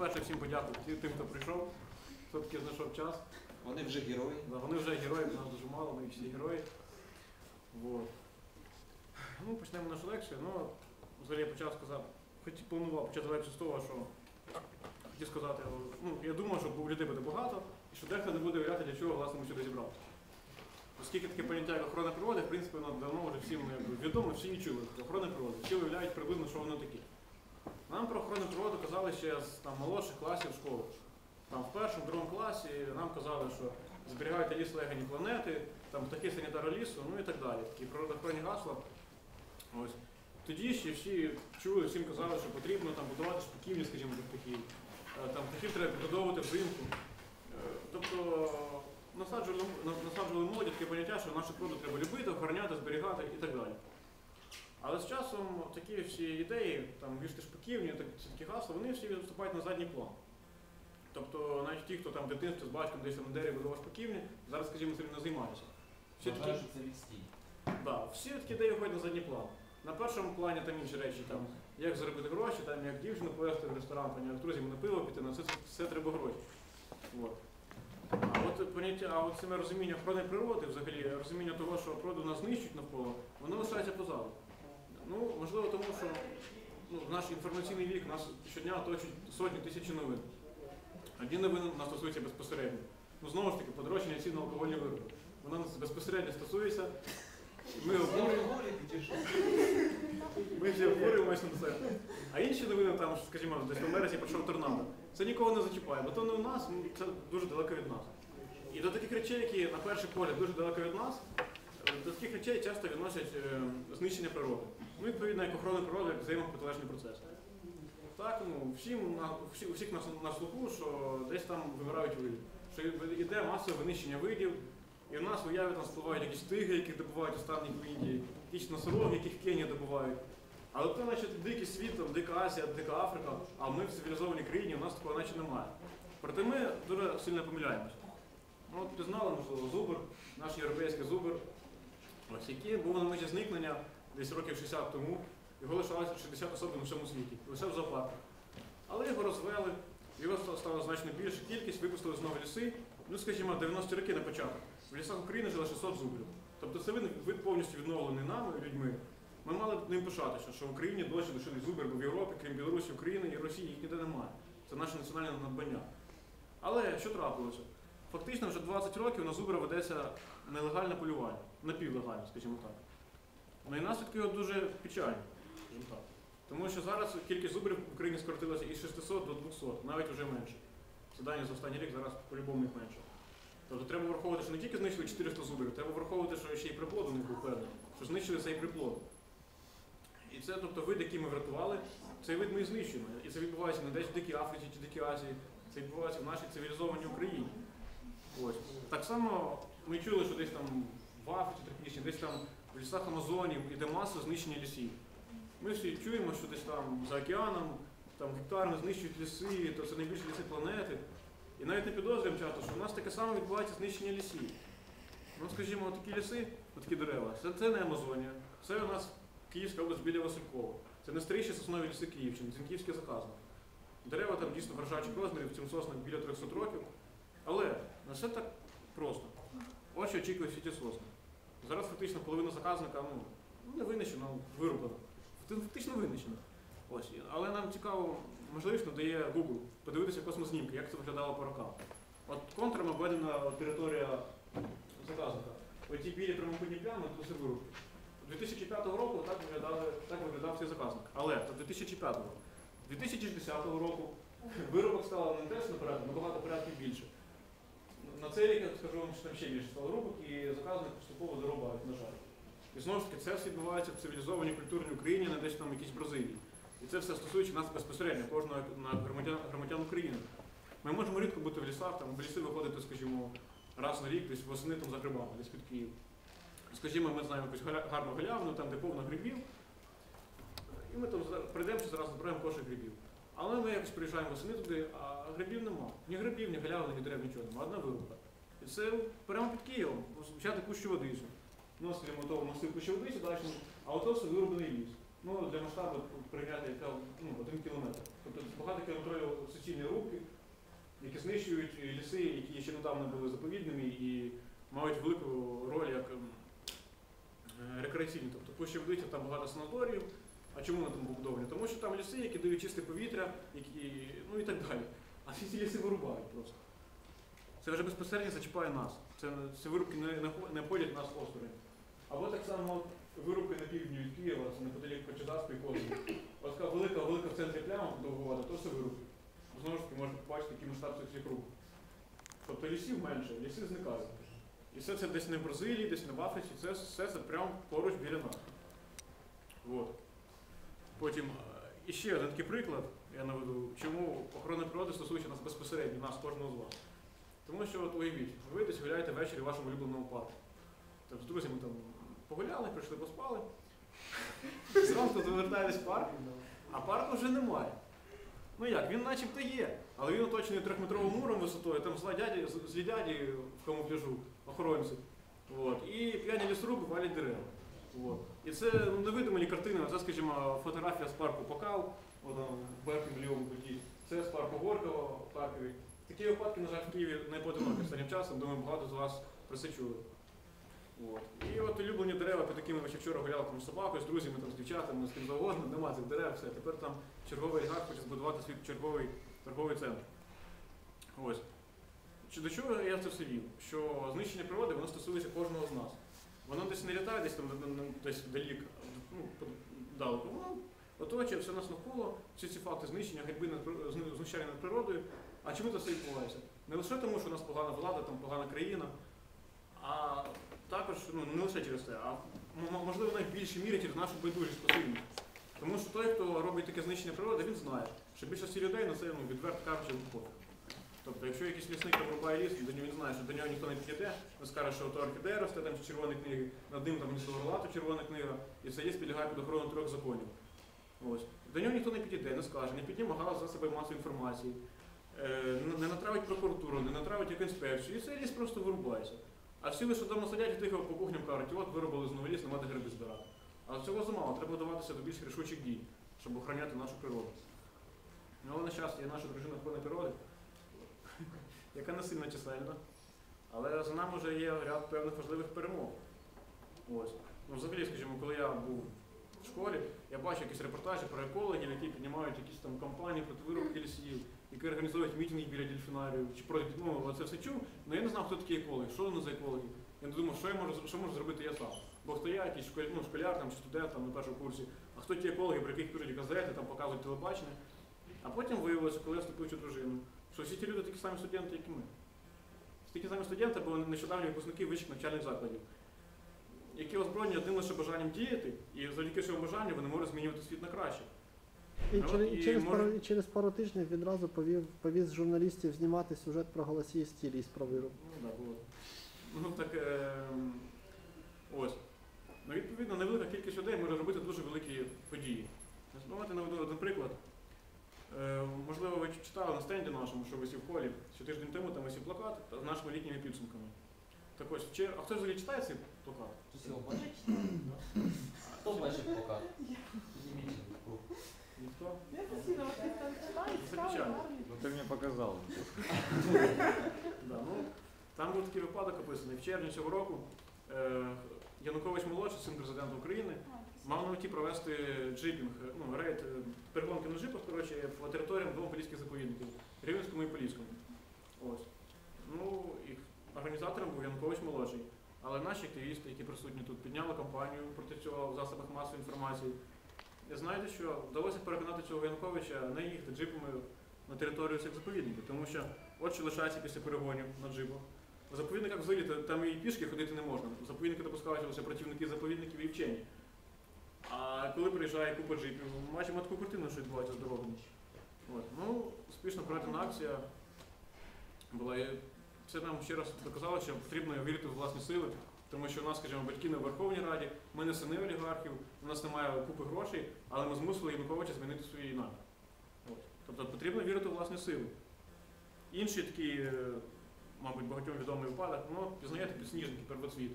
по-перше, всім подякую ті- тим, хто прийшов, хто таки знайшов час. Вони вже герої. Да, вони вже герої, нас дуже мало, ми всі герої. Вот. Ну, почнемо нашу лекцію. Ну, взагалі я почав сказати, хотів планував почати лекцію з того, що хотів сказати, ну, я думав, що людей буде багато, і що дехто не буде уявляти, для чого власне ми сюди зібралися. Оскільки таке поняття як охорона природи, в принципі, воно давно вже всім відомо, всі і чули. Охорона природи, всі уявляють приблизно, що воно таке. Нам про охорону природи казали ще з там, молодших класів школи. Там в першому, другому класі нам казали, що зберігайте ліс легені планети, там птахи санітара лісу, ну і так далі. Такі природоохоронні гасла. Ось. Тоді ще всі чули, всім казали, що потрібно там будувати шпаківні, скажімо, для птахів. Е, Там птахів треба підгодовувати взимку. Е, Тобто насаджували молоді таке поняття, що нашу природу треба любити, охороняти, зберігати і так далі. Але з часом такі всі ідеї, там вішти шпаківні, так, такі гасла, вони всі відступають на задній план. Тобто навіть ті, хто там в дитинстві з батьком десь там на дереві будував шпаківні, зараз, скажімо, цим не займаються. Всі такі, що це відстій. да, всі такі ідеї виходять на задній план. На першому плані там інші речі, там, як заробити гроші, там, як дівчину повезти в ресторан, там, як з друзями на пиво піти, на все, це все треба гроші. От. А от поняття, а от саме розуміння охорони природи, взагалі, розуміння того, що природу нас знищують навколо, воно лишається позаду. Ну, можливо, тому що ну, в наш інформаційний вік нас щодня оточують сотні тисячі новин. Одні новини нас стосуються безпосередньо. Ну, знову ж таки, подорожчання цін на алкогольні вироби. Воно нас безпосередньо стосується. Ми обговорюємо. Ми всі обговорюємося на це. А інші новини, там, скажімо, десь в Америці пройшов торнадо. Це нікого не зачіпає, бо то не у нас, ну, це дуже далеко від нас. І до таких речей, які на перший погляд дуже далеко від нас, до таких речей часто відносять е, знищення природи. Ну, відповідно, як охорона природи, як взаємопротилежний процес. Так, ну, всім на, всі, всіх на, на слуху, що десь там вимирають види. Що йде масове винищення видів, і в нас в уяві там спливають якісь тигри, яких добувають останні в Індії, якісь носороги, яких в Кенії добувають. Але то, значить, дикий світ, там, дика Азія, дика Африка, а ми в цивілізованій країні, у нас такого наче немає. Проте ми дуже сильно помиляємося. Ну, от пізнали, можливо, зубр, наш європейський зубр, ось, який був на межі зникнення десь років 60 тому. Його лишалося 60 особин у всьому світі, лише в зоопарку. Але його розвели, його стало значно більше кількість, випустили знову ліси. Ну, скажімо, 90-ті роки на початок. В лісах України жило 600 зубрів. Тобто це вид, повністю відновлений нами, людьми. Ми мали б ним пишатися, що в Україні досі лишились зубри, бо в Європі, крім Білорусі, України і Росії, їх ніде немає. Це наше національне надбання. Але що трапилося? Фактично вже 20 років на зубра ведеться нелегальне полювання, напівлегальне, скажімо так. Ну і наслідки його дуже печальні. Тому що зараз кількість зубрів в Україні скоротилася із 600 до 200, навіть вже менше. Це дані за останній рік зараз по-любому їх менше. Тобто треба враховувати, що не тільки знищили 400 зубрів, треба враховувати, що ще й приплод у них був певний, що знищили цей приплод. І це тобто вид, який ми врятували, цей вид ми і знищуємо. І це відбувається не десь в Дикій Африці чи Дикій Азії, це відбувається в нашій цивілізованій Україні. Ось. Так само ми чули, що десь там в Африці десь там в лісах Амазонії йде маса знищення лісів. Ми всі чуємо, що десь там за океаном там гектарно знищують ліси, то це найбільші ліси планети. І навіть не підозрюємо часто, що в нас таке саме відбувається знищення лісів. Ну, скажімо, такі ліси, такі дерева, це, це не Амазонія, це у нас Київська область біля Василькова. Це найстаріші соснові ліси Київщини, київський заказник. Дерева там дійсно вражаючих розмірів, цим соснам біля 300 років. Але не все так просто. Ось що очікує в світі сосни. Зараз фактично половина заказника ну, не винищена, вирублена. Фактично винищена. Ось. Але нам цікаво, можливість надає Google подивитися космознімки, як це виглядало по рокам. От контуром обведена територія заказника. Оті білі прямокутні плями, то все вирубки. 2005 року так, виглядали, так виглядав цей заказник. Але то 2005 року. 2010 року виробок стало не теж наперед, набагато порядків більше. На цей рік я скажу вам, що там ще більше стало рубок, і заказник поступово дорубають, на жаль. І знову ж таки, це все відбувається в цивілізованій культурній Україні, не десь там якійсь Бразилії. І це все стосується нас безпосередньо, кожного громадян, громадян України. Ми можемо рідко бути в лісах, там в ліси виходити, скажімо, раз на рік, десь восени там за грибами, десь під Київ. Скажімо, ми знаємо якусь гарну галявину, там де повно грибів. І ми там прийдемо зразу збираємо кошик грибів. Але ми якось приїжджаємо восени туди, а грибів нема. Ні грибів, ні галявини, ні дерев, нічого нема. Одна вирубка. І це прямо під Києвом, взяти кущу водицю. Носимо того масив кущу водицю, далі, а ото все вирублений ліс. Ну, для масштабу прийняти яка ну, один кілометр. Тобто багато кілометрів суцільні рубки, які знищують ліси, які ще недавно були заповідними і мають велику роль як ем, е, рекреаційні. Тобто пущі водиці там багато санаторіїв. А чому там побудовані? Тому що там ліси, які дають чисте повітря, які, ну і так далі. А всі ці ліси вирубають просто. Це вже безпосередньо зачіпає нас. Це, ці вирубки не, не, хо- не обходять нас осторонь. Або так само вирубки на півдні від Києва, це неподалік Кочедарської космі. Ось така велика, велика в центрі пляма довгувата, то все вирубки. Знову ж таки, можна побачити, який масштаб цих всіх рук. Тобто лісів менше, ліси зникають. І все це десь не в Бразилії, десь не в Африці, це все це прямо поруч біля нас. От. Потім е, і ще один такий приклад, я наведу, чому охорона природи стосується нас безпосередньо, нас, кожного з вас. Тому що от уявіть, ви десь гуляєте ввечері в вашому улюбленому парку. Так, з друзями там погуляли, прийшли, поспали. Зранку повертаєтесь в парк, а парку вже немає. Ну як, він начебто є, але він оточений трьохметровим муром висотою, там злі дяді в камуфляжу, охоронці. От. І п'яні лісоруби валять дерева. І це ну, невидимі картини, це, скажімо, фотографія з парку Покал, в лівому куті. Це з парку Горького в Харкові. Такі випадки, на жаль, в Києві не поодинокі останнім часом, думаю, багато з вас про це чули. От. І от улюблені дерева, під ви ще вчора гуляли там з собакою, з друзями, там, з дівчатами, з ким завгодно, нема цих дерев, все. Тепер там черговий олігарх хоче збудувати свій черговий торговий центр. Ось. До чого я це все вів? Що знищення природи воно стосується кожного з нас. Воно десь не літає, десь там на- на- десь далік, ну, далеко. Воно оточує все нас навколо, всі ці факти знищення, ганьби над знущання над природою. А чому це все відбувається? Не лише тому, що у нас погана влада, там погана країна, а також ну, не лише через це, а можливо в більшій мірі через нашу байдужість пасивність. Тому що той, хто робить таке знищення природи, він знає, що більшості людей на це ну, відверто кажучи пофіг. Тобто, якщо якийсь лісник там рубає ліс, до нього він знає, що до нього ніхто не підійде, він скаже, що то орхідея росте там чи червоні книги, над ним там лісоворлату червона книга, і це є підлягає під охорону трьох законів. Ось. До нього ніхто не підійде, не скаже, не підніме галас за себе масу інформації, е, не натравить прокуратуру, не натравить як інспекцію, і цей ліс просто вирубається. А всі лише вдома сидять і тихо по кухням кажуть, от виробили знову ліс, нема де гриби збирати. Але цього замало, треба вдаватися до більш рішучих дій, щоб охороняти нашу природу. Ну, але на щастя, наша дружина охорони природи, яка не сильно чисельна, але за нами вже є ряд певних важливих перемог. Ось. Ну, взагалі, скажімо, коли я був в школі, я бачив якісь репортажі про екологів, які піднімають якісь там кампанії проти вирубки лісів, які організовують мітинги біля дельфінарію, чи про ну, це все чув, але я не знав, хто такі екологи, що вони за екологи. Я не думав, що я можу, що можу зробити я сам. Бо хто я, якийсь школяр, ну, школяр там, чи студент там, на першому курсі, а хто ті екологи, про яких пишуть газети, там показують телебачення. А потім виявилося, коли я вступив цю дружину, що всі ті люди такі самі студенти, як і ми. Такі самі студенти були нещодавні випускники вищих навчальних закладів, які озброєні одним лише бажанням діяти, і завдяки цьому бажанню вони можуть змінювати світ на краще. І, Ну, через, і і через, може- пару, через пару тижнів відразу повів, повіз журналістів знімати сюжет про голосіїсті ліс про вируб. Ну, да, було. Ну так е, ось. Ну, відповідно, невелика кількість людей може робити дуже великі події. Давайте наведу один приклад. Е, можливо, ви читали на стенді нашому, що висів в холі, що тиждень тому там висів плакат з нашими літніми підсумками. Так ось, вчора, а хто взагалі читає цей плакат? Бачить? Хто бачив плакат? Ніхто? Я постійно там читаю. Ну ты мне показал. Да, ну, там був такий випадок описаний. В червні цього року е, Янукович молодший, син президента України, мав на меті провести джипінг, е, ну, рейд, е, перегонки на джипах, коротше, по територіям двох поліських заповідників, Рівненському і Поліському. Ось. Ну, і організатором був Янукович молодший. Але наші активісти, які присутні тут, підняли кампанію проти цього в засобах масової інформації. І знаєте що? Вдалося переконати цього Януковича не їхати джипами на територію цих заповідників, тому що от що лишається після перегонів на джипах. В заповідниках взагалі там і пішки ходити не можна. В заповідники допускаються лише працівники заповідників і вчені. А коли приїжджає купа джипів, ми бачимо таку картину, що відбувається з дорогами. От. Ну, успішно проведена акція була. І це нам ще раз доказало, що потрібно вірити в власні сили, тому що у нас, скажімо, батьки в Верховній Раді, ми не сини олігархів, у нас немає купи грошей, але ми змусили Януковича змінити свої намір. Тобто потрібно вірити в власні сили. Інший такий, е, мабуть, багатьом відомий випадок, ну, пізнаєте підсніжники, первоцвіт.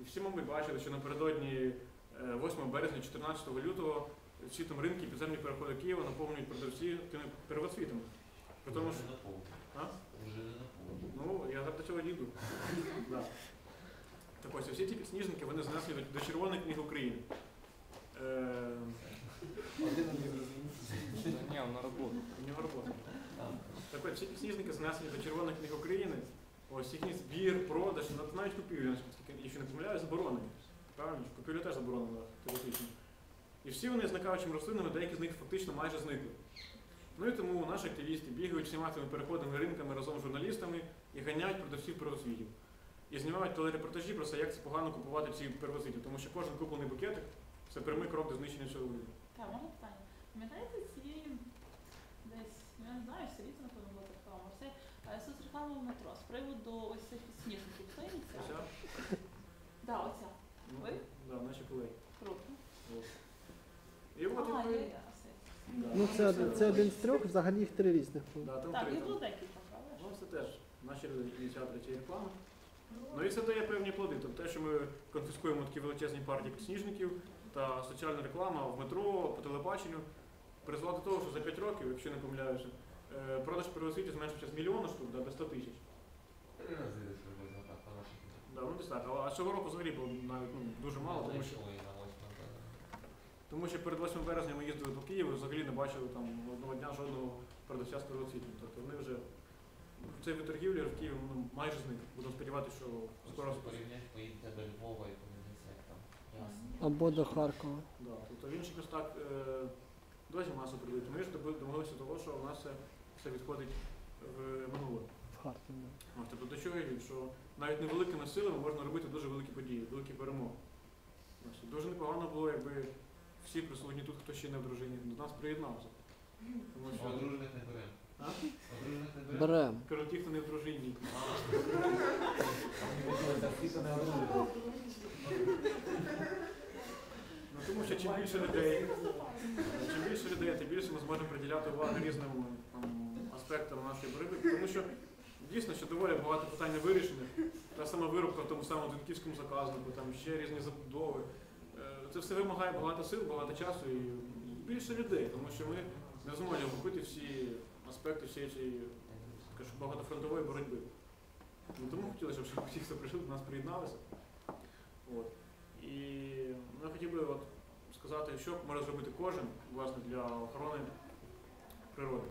І всі, мабуть, бачили, що напередодні 8 березня, 14 лютого світом ринки і підземні переходи Києва наповнюють продавці тими первоцвітами. При тому, що. А? Не. Ну, я до цього дійду. Да. Так ось, всі ці підсніжники вони занесли до, до Червоної книги України. Е, не. Ні, на роботу. у нього робота. Так ось, всі підсніжники занесені до Червоної книги України. Ось їхній збір, продаж, навіть наскільки- якщо не помиляю, заборонені. Правильно? Купівля теж заборонена теоретично. І всі вони зникаючими рослинами, деякі з них фактично майже зникли. Ну і тому наші активісти бігають всіма цими переходами ринками разом з журналістами і ганяють продавців первоцвітів. І знімають телерепортажі про це, як це погано купувати ці первоцвіти, тому що кожен куплений букетик це прямий крок до знищення цього виду. Так, можна питання. Пам'ятаєте ці десь, я не знаю, в селі це напевно була реклама. Це е, соцреклама в метро з приводу ось цих підсніжників. Хто? Оця, Ви? Да, наші колеги. Круто. І от А, і є. Ну це, один- це один з трьох, взагалі їх три різних було. Да, там Так, три їх там. було декілька, правда? Ну, це теж наші ініціатори цієї реклами. Ну і це дає певні плоди. Тобто те, що ми конфіскуємо такі величезні партії підсніжників та соціальна реклама в метро, по телебаченню, призвела до того, що за 5 років, якщо не помиляюся, е, продаж первосвітів зменшився з мільйона штук да, до 100 тисяч. Три рази десь приблизно так, по нашій Да, ну десь так. А- цього року взагалі було навіть ну, дуже мало, тому що, тому що перед 8 березня ми їздили до Києва і взагалі не бачили там одного дня жодного продавця з первоцвітів. Тобто вони вже цей вид торгівлі в Києві ну, майже зник. Будемо сподіватися, що скоро порівняти, поїдете до Львова і подивіться, як там. Ясно. Або до Харкова. Да, тобто в інших містах е, досі масу прийдуть. Ми ж домоглися того, що у нас все, все відходить в минуле. Харкові. Ось, Тобто до чого я йду? Що навіть невеликими силами можна робити дуже великі події, великі перемоги. Дуже непогано було, якби всі присутні тут, хто ще не в дружині, до нас приєднався. Тому що Одружених не беремо. А? Одружених не беремо. Берем. кажу, ті, хто не в дружині. Ну тому що чим більше людей, чим більше людей, тим більше ми зможемо приділяти увагу різним там, аспектам нашої боротьби. Тому що дійсно що доволі багато питань не вирішених. Та сама виробка в тому самому донківському заказнику, там ще різні забудови. Е, Це все вимагає багато сил, багато часу і більше людей, тому що ми не зможемо охопити всі аспекти всієї цієї багатофронтової боротьби. Ну, тому хотілося, щоб всі, хто прийшли, до нас приєдналися. От. І ну, я хотів би от сказати, що може зробити кожен власне, для охорони природи.